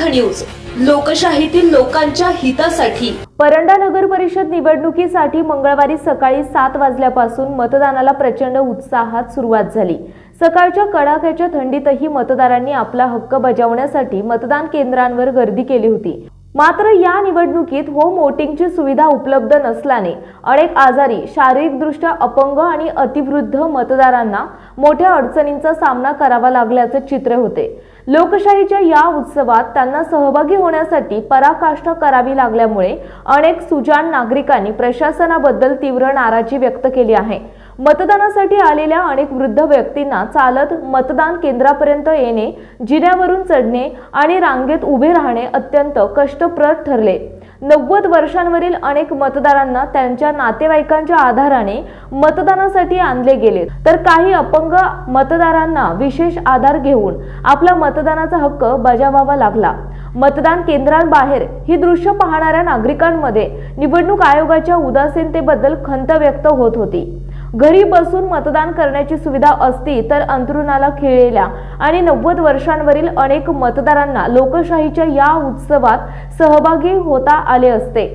News. लोकशाहीतील लोकांच्या हितासाठी. परंडा नगर परिषद निवडणुकीसाठी मंगळवारी सकाळी सात वाजल्यापासून मतदानाला प्रचंड उत्साहात सुरुवात झाली. सकाळच्या कडाक्याच्या थंडीतही मतदारांनी आपला हक्क बजावण्यासाठी मतदान केंद्रांवर गर्दी केली होती. मात्र या निवडणुकीत होम वोटिंगची सुविधा उपलब्ध नसल्याने अनेक आजारी शारीरिकदृष्ट्या अपंग आणि अतिवृद्ध मतदारांना मोठ्या अडचणींचा सामना करावा लागल्याचे चित्र होते. लोकशाहीच्या या उत्सवात त्यांना सहभागी होण्यासाठी पराकाष्ठा करावी लागल्यामुळे अनेक सुजाण नागरिकांनी प्रशासनाबद्दल तीव्र नाराजी व्यक्त केली आहे. मतदानासाठी आलेल्या अनेक वृद्ध व्यक्तींना चालत मतदान केंद्रापर्यंत येणे जिन्यावरून चढणे आणि रांगेत उभे राहणे अत्यंत कष्टप्रद ठरले. नव्वद वर्षांवरील अनेक मतदारांना त्यांच्या नातेवाईकांच्या आधाराने मतदानासाठी आणले गेले. तर काही अपंग मतदारांना विशेष आधार घेऊन आपला मतदानाचा हक्क बजावावा लागला. मतदान केंद्रांबाहेर ही दृश्य पाहणाऱ्या नागरिकांमध्ये निवडणूक आयोगाच्या उदासीनतेबद्दल खंत व्यक्त होत होती. घरी बसून मतदान करण्याची सुविधा असती तर अंतरुणाला खिळलेल्या आणि नव्वद वर्षांवरील अनेक मतदारांना लोकशाहीच्या या उत्सवात सहभागी होता आले असते.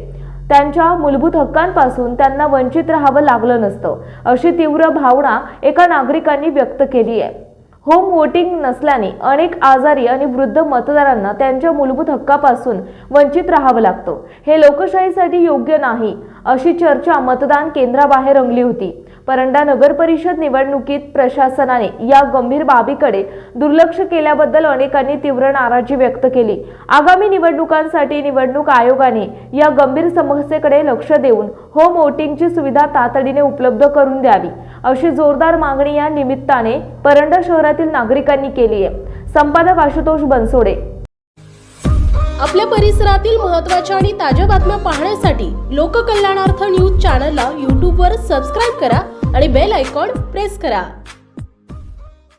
त्यांच्या मूलभूत हक्कांपासून त्यांना वंचित राहावं लागलं नसतं अशी तीव्र भावना एका नागरिकांनी व्यक्त केली आहे. होम वोटिंग नसल्याने अनेक आजारी आणि वृद्ध मतदारांना त्यांच्या मूलभूत हक्कापासून वंचित राहावं लागतं. हे लोकशाहीसाठी योग्य नाही अशी चर्चा मतदान केंद्राबाहेर रंगली होती. परंडा नगर परिषद निवडणुकीत प्रशासनाने या गंभीर बाबीकडे दुर्लक्ष केल्याबद्दल अनेकांनी तीव्र नाराजी व्यक्त केली. आगामी निवडणुकांसाठी निवडणूक आयोगाने या गंभीर समस्येकडे लक्ष देऊन होम वोटिंगची सुविधा तातडीने उपलब्ध करून द्यावी अशी जोरदार मागणी या निमित्ताने परंडा शहरातील नागरिकांनी केली आहे. संपादक आशुतोष बनसोडे. आपल्या परिसरातील महत्त्वाच्या आणि ताज्या बातम्या पाहण्यासाठी लोककल्याणार्थ न्यूज चॅनलला यूट्यूबवर सबस्क्राईब करा बेल आयकॉन प्रेस करा.